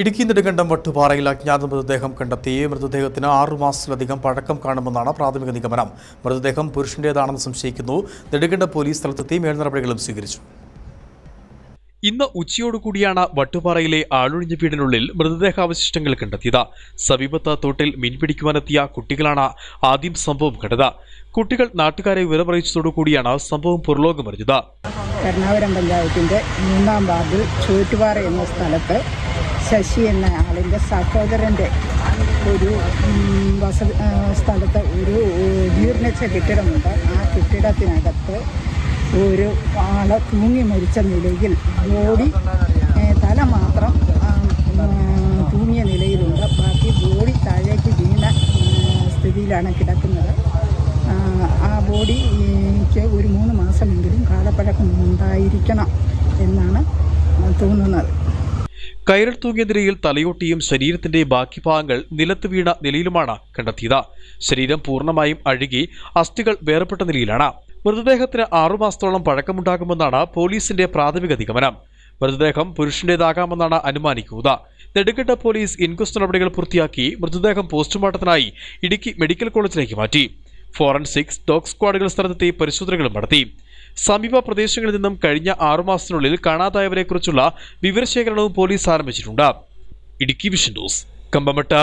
ഇടുക്കി നെടുങ്കണ്ടം വട്ടുപാറയിൽ അജ്ഞാത മൃതദേഹം കണ്ടെത്തി. മൃതദേഹത്തിന് ആറുമാസത്തിലധികം പഴക്കം കാണുമെന്നാണ് പ്രാഥമിക നിഗമനം. മൃതദേഹം പുരുഷന്റേതാണെന്ന് സംശയിക്കുന്നു. നെടുങ്കണ്ടം പോലീസ് സ്ഥലത്തെത്തി മേൽനടപടികളും സ്വീകരിച്ചു. ഇന്ന് ഉച്ചയോടുകൂടിയാണ് വട്ടുപാറയിലെ ആളൊഴിഞ്ഞ വീടിനുള്ളിൽ മൃതദേഹാവശിഷ്ടങ്ങൾ കണ്ടെത്തിയത്. സമീപത്ത് തോട്ടിൽ മീൻ പിടിക്കുവാനെത്തിയ കുട്ടികളാണ് ആദ്യം സംഭവം കണ്ടത്. കുട്ടികൾ നാട്ടുകാരെ വിവരമറിയിച്ചതോടുകൂടിയാണ് സംഭവം പുറലോകമറിഞ്ഞത്. എറണാകുളം പഞ്ചായത്തിന്റെ മൂന്നാം വാർഡിൽ ചൂറ്റുപാറ എന്ന സ്ഥലത്ത് ശശി എന്ന ആളിന്റെ സഹോദരന്റെ ഒരു വസ സ്ഥലത്ത് ഒരു ജീർണിച്ച കെട്ടിടമുണ്ട്. ആ കെട്ടിടത്തിനകത്ത് ഒരു ആൾ തൂങ്ങി മരിച്ച നിലയിൽ ബോഡി തല മാത്രം തൂങ്ങിയ നിലയിലുണ്ട്. ബാക്കി ബോഡി താഴേക്ക് വീണ സ്ഥിതിയിലാണ് കിടക്കുന്നത്. ആ ബോഡിക്ക് ഒരു മൂന്ന് മാസമെങ്കിലും കാലപ്പഴക്കം ഉണ്ടായിരിക്കണം എന്നാണ് തോന്നുന്നത്. കയറിൽ തൂങ്ങിയ നിലയിൽ തലയോട്ടിയും ശരീരത്തിന്റെ ബാക്കി ഭാഗങ്ങൾ നിലത്ത് വീണ നിലയിലുമാണ് കണ്ടെത്തിയത്. ശരീരം പൂർണമായും അഴുകി അസ്ഥികൾ വേർപെട്ട നിലയിലാണ്. മൃതദേഹത്തിന് ആറുമാസത്തോളം പഴക്കമുണ്ടാകുമെന്നാണ് പോലീസിന്റെ പ്രാഥമിക നിഗമനം. മൃതദേഹം പുരുഷന്റേതാകാമെന്നാണ് അനുമാനിക്കുന്നത് നെടുങ്കണ്ട പോലീസ് ഇൻക്വസ്റ്റ് നടപടികൾ പൂർത്തിയാക്കി മൃതദേഹം പോസ്റ്റ്മോർട്ടത്തിനായി ഇടുക്കി മെഡിക്കൽ കോളേജിലേക്ക് മാറ്റി. ഫോറൻസിക്സ് ഡോഗ് സ്ക്വാഡുകൾ സ്ഥലത്തെത്തി പരിശോധനകളും നടത്തി. സമീപ പ്രദേശങ്ങളിൽ നിന്നും കഴിഞ്ഞ ആറുമാസത്തിനുള്ളിൽ കാണാതായവരെക്കുറിച്ചുള്ള വിവരശേഖരണവും പോലീസ് ആരംഭിച്ചിട്ടുണ്ട്. Idukki vision news Kambamettu.